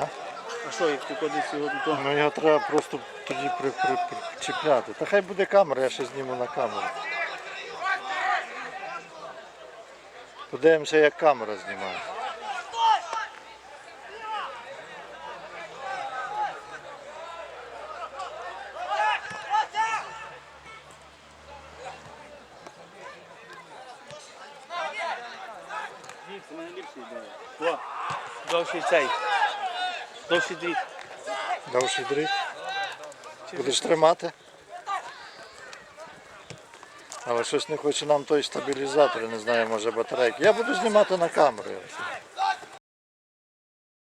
А? Що, як ти куди його тут? Ну його треба просто тоді при, причіпляти. Та хай буде камера, я ще зніму на камеру. Подивимося, як камера знімає. Дивіться, мене ліпше йде. О, довший цей. Довший дріт. Довший дріт. Будеш тримати? Але щось не хоче нам той стабілізатор, не знаю, може батарейки. Я буду знімати на камеру.